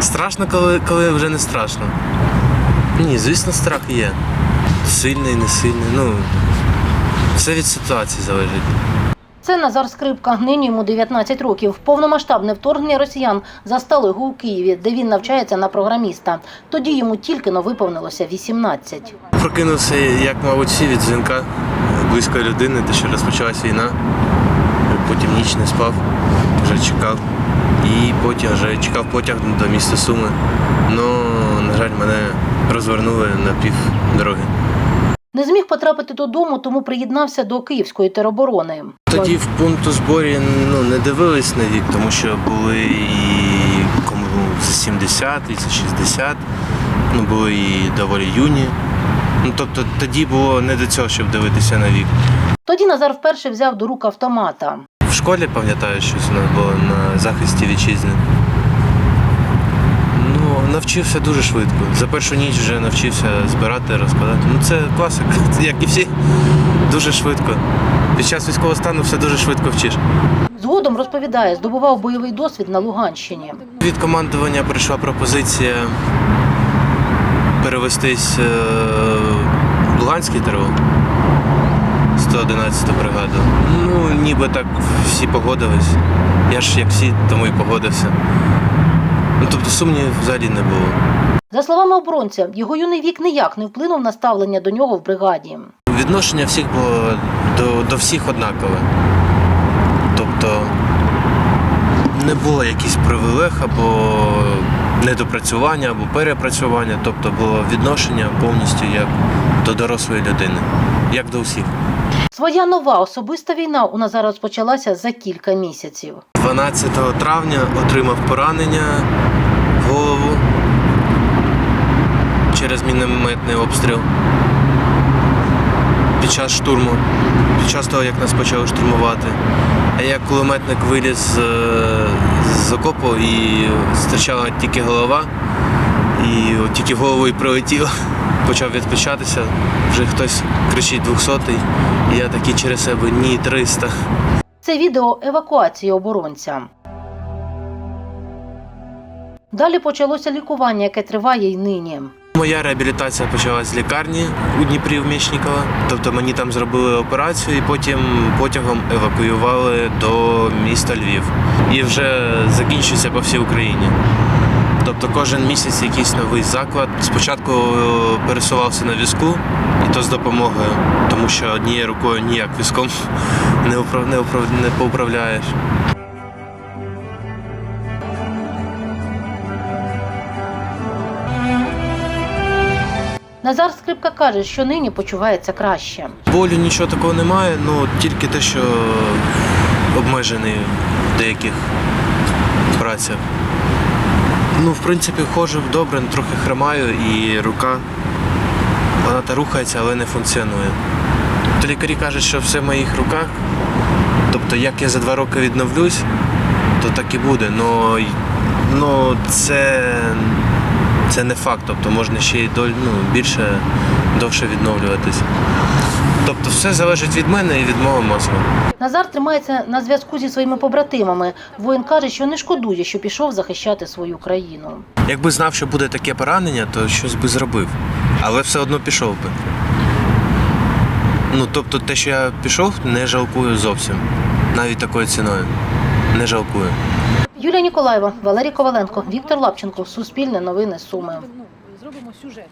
Страшно, коли, коли вже не страшно. Ні, звісно, страх є. Сильний, не сильний. Ну, все від ситуації залежить. Це Назар Скрипка. Нині йому 19 років. Повномасштабне вторгнення росіян застало його у Києві, де він навчається на програміста. Тоді йому тільки но виповнилося 18. Прокинувся, як, мабуть, всі від дзвінка близької людини, де що розпочалась війна. Потім ніч не спав, вже чекав. І потім вже чекав потяг до міста Суми. Ну, на жаль, мене розвернули на пів дороги. Не зміг потрапити додому, тому приєднався до Київської тероборони. Тоді в пункту зборі ну, не дивились на вік, тому що були і кому за 70, і за 60, ну, були і доволі юні. Ну, тобто тоді було не до цього, щоб дивитися на вік. Тоді Назар вперше взяв до рук автомата. Школі пам'ятаю, щось у нас було на захисті вітчизни. Ну, навчився дуже швидко. За першу ніч вже навчився збирати, розкладати. Ну це класика, як і всі. Дуже швидко. Під час військового стану все дуже швидко вчиш. Згодом розповідає, здобував бойовий досвід на Луганщині. Від командування прийшла пропозиція перевестись е, в Луганський ТРО, 111 бригаду. Ніби так всі погодились. Я ж як всі, тому і погодився. Ну, тобто сумнівів взагалі не було. За словами оборонця, його юний вік ніяк не вплинув на ставлення до нього в бригаді. Відношення всіх було до, до всіх однакове. Тобто не було якихось привилег або недопрацювання, або перепрацювання. Тобто було відношення повністю як до дорослої людини, як до всіх. Своя нова особиста війна у Назара розпочалася за кілька місяців. 12 травня отримав поранення в голову через мінометний обстріл під час штурму, під час того, як нас почали штурмувати. А як кулеметник виліз з, з окопу і зустрічала тільки голова, і тільки в голову і прилетіло. Почав відключатися, вже хтось кричить 200-й, і я такий через себе ні 300. Це відео евакуації оборонця. Далі почалося лікування, яке триває й нині. Моя реабілітація почалась з лікарні у Дніпрі в Мічникова. Тобто мені там зробили операцію і потім потягом евакуювали до міста Львів. І вже закінчується по всій Україні. Тобто кожен місяць якийсь новий заклад. Спочатку е, пересувався на візку, і то з допомогою, тому що однією рукою ніяк візком не, управ... не, управ... не поуправляєш. Назар Скрипка каже, що нині почувається краще. Болю нічого такого немає, ну тільки те, що обмежений в деяких працях. Ну, в принципі, ходжу добре, трохи хромаю і рука. Вона та рухається, але не функціонує. То лікарі кажуть, що все в моїх руках. Тобто, як я за два роки відновлюсь, то так і буде. Но, но це, це не факт. Тобто можна ще й доль, ну, більше довше відновлюватись. Тобто все залежить від мене і від мого мозку. Назар тримається на зв'язку зі своїми побратимами. Воїн каже, що не шкодує, що пішов захищати свою країну. Якби знав, що буде таке поранення, то щось би зробив. Але все одно пішов би. Ну, тобто те, що я пішов, не жалкую зовсім. Навіть такою ціною. Не жалкую. Юлія Ніколаєва, Валерій Коваленко, Віктор Лапченко. Суспільне новини Суми. Зробимо сюжет.